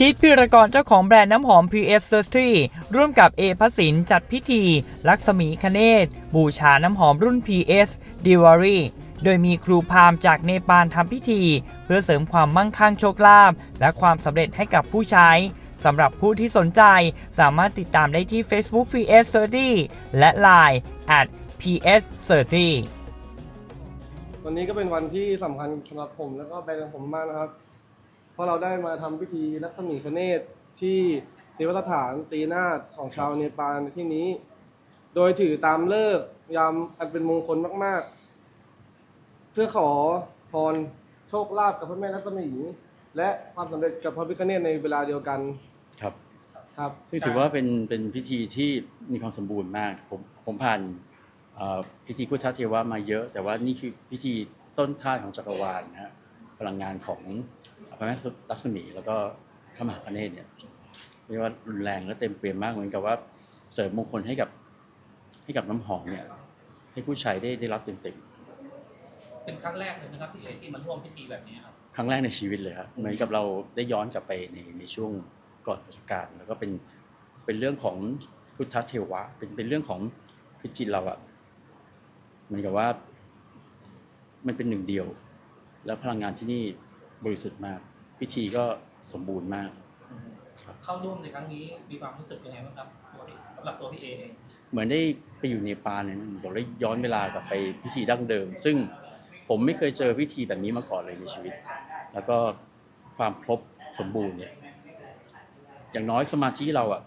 ชีตพิรกรเจ้าของแบรนด์น้ำหอม PS 30ร่วมกับเอพสินจัดพิธี ลักษมีคเนศบูชาน้ำหอมรุ่น PS d i w a r y โดยมีครูพราหม์จากเนปาลทำพิธี เพื่อเสริมความมั่งคั่งโชคลาภและความสำเร็จให้กับผู้ใช้สำหรับผู้ที่สนใจสามารถติดตามได้ที่ Facebook PS 30และ Line at PS 30วันนี้ก็เป็นวันที่สำคัญสำหรับผมแล้วก็แบรนด์ของผมมากนะครับ ราะเราได้มาทำพิธีรัศมีคเนศที่เทวสถานตีนาฏของชาวเนปาลในที่นี้ โดยถือตามเลิกษ์ยามอันเป็นมงคลมาก ๆ เพื่อขอพรโชคลาภกับพระแม่รัศมี และความสำเร็จกับพระพิฆเนศในเวลาเดียวกันครับ ครับ ซึ่งถือว่าเป็นเป็นพิธีที่มีความสมบูรณ์มาก ผมผมผ่านเอ่อพิธีพุทธเทวะมาเยอะ แต่ว่านี่คือพิธีต้นท่าของจักรวาลนะฮะ พลังงานของพระแม่ลักษมีแล้วก็พระมหาคเนศเนี่ยเรียกว่ารุนแรงและเต็มเปี่ยมมากเหมือนกับว่าเสริมมงคลให้กับให้กับน้ำหอมเนี่ย ให้ผู้ใช้ได้ได้รับเต็มเป็นครั้งแรกเลยนะครับที่เอที่มาร่วมพิธีแบบนี้ครับๆครั้งแรกในชีวิตเลยครับเหมือนกับเราได้ย้อนกลับไปในในช่วงก่อนพุทธกาลแล้วก็เป็นเป็นเรื่องของพุทธเทวะ เป็นเป็นเรื่องของคือจิตเราอะเหมือนกับว่า มันเป็นหนึ่งเดียว แล้วพลังงานที่นี่บริสุทธิ์มาก พิธีก็สมบูรณ์มาก เข้าร่วมในครั้งนี้มีความรู้สึกยังไงบ้างครับตัวพี่สำหรับตัวพี่เอเองเหมือนได้ไปอยู่เนปาลเนี่ยมันบอกได้ย้อนเวลากลับไปพิธีดั้งเดิม ซึ่งผมไม่เคยเจอพิธีแบบนี้มาก่อนเลยในชีวิต แล้วก็ความครบสมบูรณ์เนี่ยอย่างน้อยสมาธิเราอะ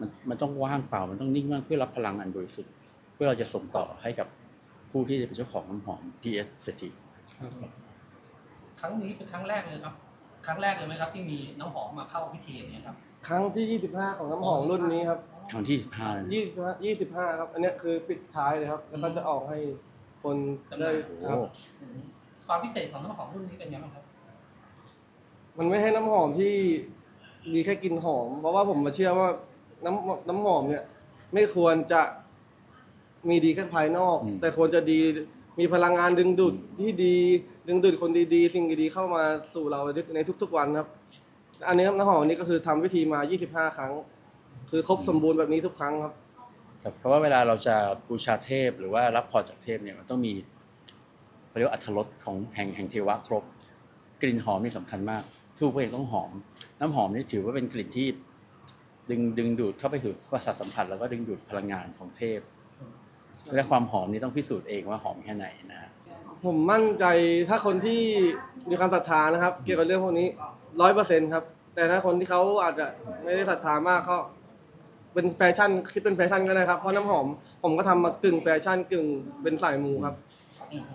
มันมันต้องว่างเปล่ามันต้องนิ่งมากเพื่อรับพลังอันบริสุทธิ์เพื่อเราจะส่งต่อให้กับผู้ที่เป็นเจ้าของน้ำหอม PS เศรษฐี ครั้งนี้เป็นครั้งแรกเลยครับ ครั้งแรกเลยไหมครับ ที่มีน้ำหอมมาเข้าพิธีอย่างนี้ยครับ ครั้งที่ 25 ของน้ำหอมรุ่นนี้ครับครั้งที่15นะ25 25 ครับ อันเนี้ยคือปิดท้ายเลยครับ แล้วก็จะออกให้คนได้โอ้ครับ อืมความพิเศษของน้ำหอมรุ่นนี้เป็นยังไงบ้างครับ มันไม่ให้น้ำหอมที่มีแค่กลิ่นหอม เพราะว่าผมมาเชื่อว่าน้ำน้ำหอมเนี่ย ไม่ควรจะมีดีแค่ภายนอกอืมแต่ควรจะดี มีพลังงานดึงดูดที่ดี ดึงดูดคนดีๆ สิ่งดีๆเข้ามาสู่เราในทุกๆวันครับ อันนี้น้ำหอมนี้ก็คือทำวิธีมา 25 ครั้ง คือครบสมบูรณ์แบบนี้ทุกครั้งครับ ครับเพราะว่าเวลาเราจะบูชาเทพหรือว่ารับพรจากเทพเนี่ยมันต้องมีเขาเรียกว่าอัตรสของแห่งแห่งเทวะครบ กลิ่นหอมนี่สำคัญมากทูบก็ยังต้องหอม น้ำหอมนี่ถือว่าเป็นกลิ่นที่ ดึงดึงดูดเข้าไปสู่ประสาทสัมผัสแล้วก็ดึงดูดพลังงานของเทพ และความหอมนี่ต้องพิสูจน์เองว่าหอมแค่ไหนนะฮะผมมั่นใจถ้าคนที่มีความศรัทธานะครับ เกี่ยวกับเรื่องพวกนี้ร้อยเปอร์เซ็นต์ครับ แต่ถ้าคนที่เขาอาจจะไม่ได้ศรัทธามากก็เป็นแฟชั่นคิดเป็นแฟชั่นก็ได้ครับเพราะน้ำหอม ผมก็ทำมากึ่งแฟชั่นกึ่งเป็นสายมูครับ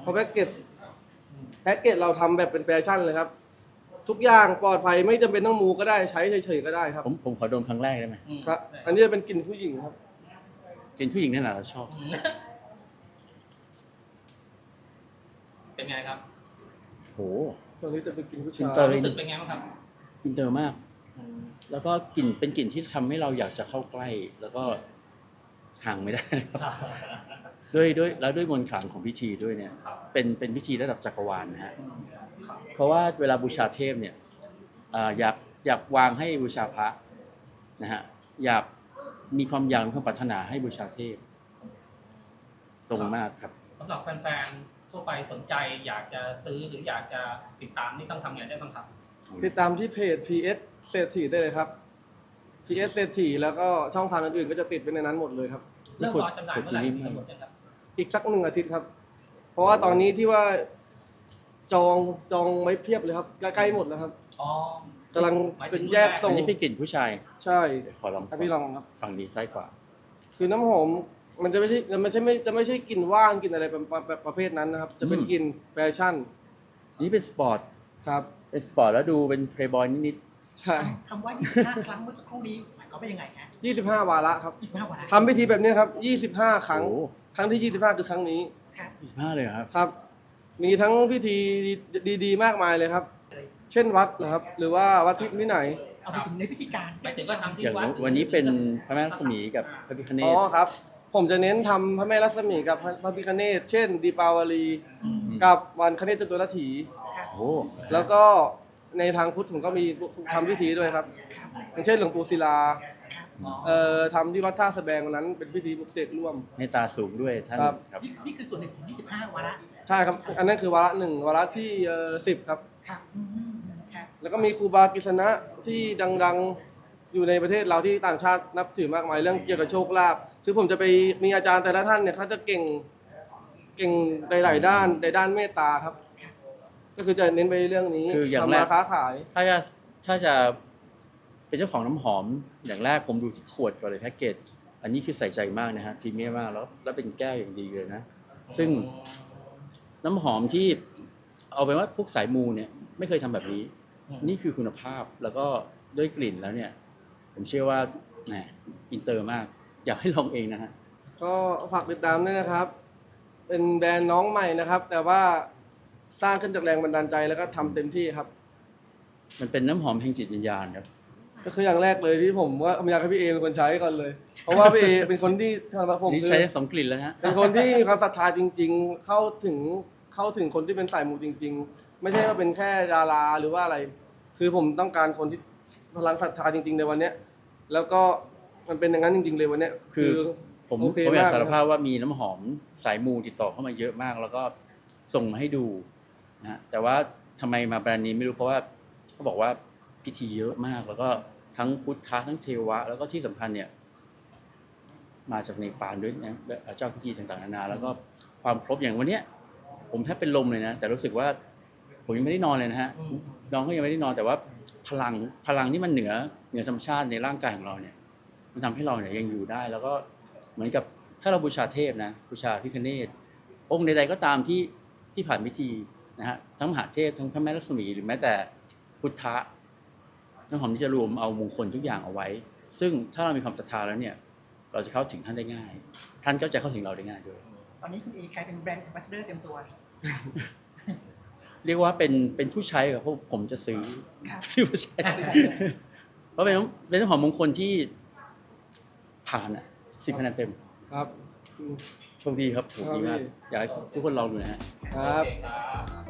เพราะแพ็กเกจแพ็กเกจเราทำแบบเป็นแฟชั่นเลยครับ ทุกอย่างปลอดภัยไม่จำเป็นต้องมูก็ได้ใช้เฉยๆก็ได้ครับผมผมขอดมครั้งแรกได้ไหมอืมครับ อันนี้จะเป็นกลิ่นผู้หญิงครับ กลิ่นผู้หญิงเนี่ยนะเราชอบอืมเป็นไงครับโหตัวนี้จะเป็นกลิ่นผู้อิชานเตอร์ยรู้สึกเป็นไงบ้างครับ อินเตอร์มากอืมแล้วก็กลิ่นเป็นกลิ่นที่ทำให้เราอยากจะเข้าใกล้ แล้วก็ห่างไม่ได้ครับด้วยด้วยแล้วด้วยมนต์ขลังของพิธีด้วยเนี่ยครับเป็นเป็นพิธีระดับจักรวาลนะฮะอืมครับเพราะว่าเวลาบูชาเทพเนี่ยอ่าอยากอยากวางให้บูชาพระนะฮะอยาก มีความอยากมีความปรารถนาให้บูชาเทพ ตรงมากครับ สำหรับแฟนๆ ทั่วไปสนใจอยากจะซื้อหรืออยากจะติดตามนี่ต้องทำไงได้บ้างครับ ติดตามที่เพจ PS เศรษฐีได้เลยครับ PS เศรษฐีแล้วก็ช่องทางอื่นๆก็จะติดไว้ในนั้นหมดเลยครับ เริ่มรอจำหน่ายเมื่อไหร่กดมีที่กำหนดยังครับอีกสักหนึ่งอาทิตย์ครับ เพราะว่าตอนนี้ที่ว่าจองจองไว้เพียบเลยครับใกล้ๆหมดแล้วครับ อ๋อ กำลังหมายถึเป็นงแยกรุ่นรส่อังนนี้เป็นกลิ่นผู้ชายใช่เดี๋ยวขอลองให้พี่ลองครับ ฝั่งนี้ซ้ายขวา คือน้ำหอมมันจะไม่ใช่จะไม่ใช่ไม่จะไม่ใช่กลิ่นว่างกลิ่นอะไรแบบแบบประเภทนั้นนะครับ จะเป็นอืม กลิ่นแฟชั่นอันนี้เป็นสปอร์ตครับ เป็นสปอร์ตแล้วดูเป็นเพลย์บอยนิดใช่คำว่า 25 ครั้งเมื่อสักครู่นี้หมายความว่ายังไงฮะ25 วาระครับ25วันนะทำพิธีแบบนี้ครับ 25คๆรั้งโอ้ครั้งที่ 25 คือครั้งนี้ครับยี่สิบห้าเลยเหรอครับ ครับ มีทั้งพิธีดีๆ มากมายเลยครับ เช่นวัดนะครับ หรือว่าวัดที่ที่ไหน เอาไปถึงในพิธีการหมายถึงว่าทำที่อย่างวัดวันนี้เป็นพระแม่ลักษมีกับพระพิฆเนอ๋อศครับ ผมจะเน้นทำพระแม่รัศมีกับพระพิฆเนศเช่นดีปาวลีอืมกับวันคเนศจตุรถีครับโอ้แล้วก็ในทางพุทธผมก็มีทำพิธีด้วยครับอย่างเช่นหลวงปู่ศิลาเอ่อทำที่วัดท่าสะแบงวันนั้นเป็นพิธีปลุกเสกร่วมเมตตาสูงด้วยท่านครับ ครับ นี่นี่คือส่วนหนึ่งของ 25 วาระใช่ครับ อันนั้นคือวาระหนึ่งวาระที่สิบครับ ครับอืมอืมครับ แล้วก็มีครูบากิษณะที่ดังๆอยู่ในประเทศเราที่ต่างชาตินับถือมากมายเรื่องเกี่ยวกับโชคลาภคือผมจะไปมีอาจารย์แต่ละท่านเนี่ยเขาจะเก่งเก่งในหลายด้านในด้านเมตตาครับ ก็คือจะเน้นไปเรื่องนี้คืออย่างทำแรมาก ค้าขาย ถ้าจะถ้าจะเป็นเจ้าของน้ำหอมอย่างแรกผมดูที่ขวดก่อนเลยแพ็กเกจอันนี้คือใส่ใจมากนะฮะพรีเมียมมากแล้วแล้วเป็นแก้วอย่างดีเลยนะ ซึ่งน้ำหอมที่เอาเป็นว่าพวกสายมูเนี่ยไม่เคยทำแบบนี้อืม นี่คือคุณภาพแล้วก็ด้วยกลิ่นแล้วเนี่ย ผมเชื่อว่าแหมอินเตอร์มาก อยากให้ลองเองนะฮะ ก็ฝากติดตามด้วยนะครับ เป็นแบรนด์น้องใหม่นะครับ แต่ว่าสร้างขึ้นจากแรงบันดาลใจแล้วก็ทำเต็มที่ครับ มันเป็นน้ำหอมแห่งจิตวิญญาณครับ ก็คืออย่างแรกเลยที่ผมว่าผมอยากให้พี่เอเป็นคนใช้ก่อนเลย เพราะว่าพี่เอเป็นคนที่สำหรับผมนี่คือใช้ได้สองกลิ่นแล้วฮะ เป็นคนที่มีความศรัทธาจริง ๆ เข้าถึงเข้าถึงคนที่เป็นสายมูจริง ๆ ไม่ใช่ว่าเป็นแค่ดาราหรือว่าอะไร คือผมต้องการคนที่พลังศรัทธาจริง ๆ ในวันเนี้ย แล้วก็มันเป็นอย่างนั้นจริง ๆ เลยวันเนี้ย คือผมโอเคผมอยากมากสารนะภาพว่ามีน้ำหอมสายมูติดต่อเข้ามาเยอะมาก แล้วก็ส่งมาให้ดูนะฮะแต่ว่าทำไมมาแบรนด์นี้ไม่รู้เพราะว่าเขาบอกว่าพิธีเยอะมาก แล้วก็ทั้งพุทธะทั้งเทวะ แล้วก็ที่สำคัญเนี่ย มาจากในปานด้วยนะเจ้าพิธีต่างๆนานาแล้วก็ความครบอย่างวันเนี้ย ผมแทบเป็นลมเลยนะ แต่รู้สึกว่า ผมยังไม่ได้นอนเลยนะฮะอืมน้องก็ยังไม่ได้นอนแต่ว่าพลังพลังที่มันเหนือเหนือธรรมชาติในร่างกายของเราเนี่ย มันทำให้เราเนี่ยยังอยู่ได้ แล้วก็เหมือนกับถ้าเราบูชาเทพนะบูชาพิคเนตองค์ใดๆก็ตามที่ที่ผ่านพิธีนะฮะทั้งมหาเทพทั้งพระแม่ลักษมีหรือแม้แต่พุทธะน้ำหอมที่จะรวมเอามงคลทุกอย่างเอาไว้ ซึ่งถ้าเรามีความศรัทธาแล้วเนี่ย เราจะเข้าถึงท่านได้ง่าย ท่านก็จะเข้าถึงเราได้ง่ายด้วย ตอนนี้คุณเอกลายเป็นแบรนด์แอมบาสเดอร์เต็มตัว เรียกว่าเป็นเป็นผู้ใช้ครับเพราะผมจะซื้อครับซื้อผู้ใช้เพราะเป็นน้ำเป็นน้ำหอมมงคลที่ผ่านอะสิบคะแนนเต็มครับอืมโชคดีครับโชคดีมากครับอยากให้ทุกคนลองดูนะฮะ ครับครับ